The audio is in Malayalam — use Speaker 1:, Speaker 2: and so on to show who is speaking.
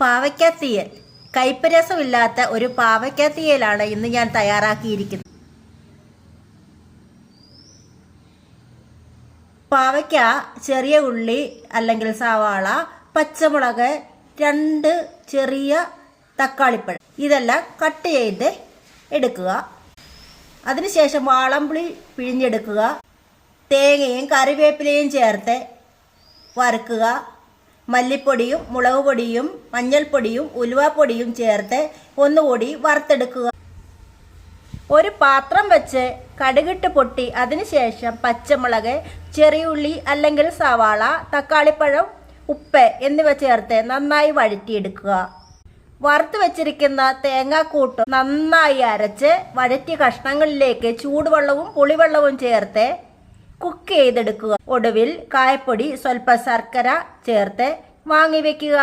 Speaker 1: പാവയ്ക്കാത്തീയൽ. കയ്പരസമില്ലാത്ത ഒരു പാവയ്ക്കാത്തീയലാണ് ഇന്ന് ഞാൻ തയ്യാറാക്കിയിരിക്കുന്നത്. പാവയ്ക്ക ചെറിയ ഉള്ളി അല്ലെങ്കിൽ സവാള പച്ചമുളക് രണ്ട് ചെറിയ തക്കാളിപ്പഴം. ഇതെല്ലാം കട്ട് ചെയ്ത് എടുക്കുക. അതിനുശേഷം വാളംപുളി പിഴിഞ്ഞെടുക്കുക. തേങ്ങയും കറിവേപ്പിലയും ചേർത്ത് വറുക്കുക. മല്ലിപ്പൊടിയും മുളക് പൊടിയും മഞ്ഞൾപ്പൊടിയും ഉലുവാപ്പൊടിയും ചേർത്ത് ഒന്നുകൂടി വറുത്തെടുക്കുക. ഒരു പാത്രം വെച്ച് കടുകിട്ട് പൊട്ടി അതിനുശേഷം പച്ചമുളക് ചെറിയുള്ളി അല്ലെങ്കിൽ സവാള തക്കാളിപ്പഴം ഉപ്പ് എന്നിവ ചേർത്ത് നന്നായി വഴറ്റിയെടുക്കുക. വറുത്ത് വെച്ചിരിക്കുന്ന തേങ്ങാക്കൂട്ട് നന്നായി അരച്ച് വഴറ്റിയ കഷ്ണങ്ങളിലേക്ക് ചൂടുവെള്ളവും പുളിവെള്ളവും ചേർത്ത് കുക്ക് ചെയ്തെടുക്കുക. ഒടുവിൽ കായപ്പൊടി സ്വല്പ ശർക്കര ചേർത്ത് വാങ്ങി വെക്കുക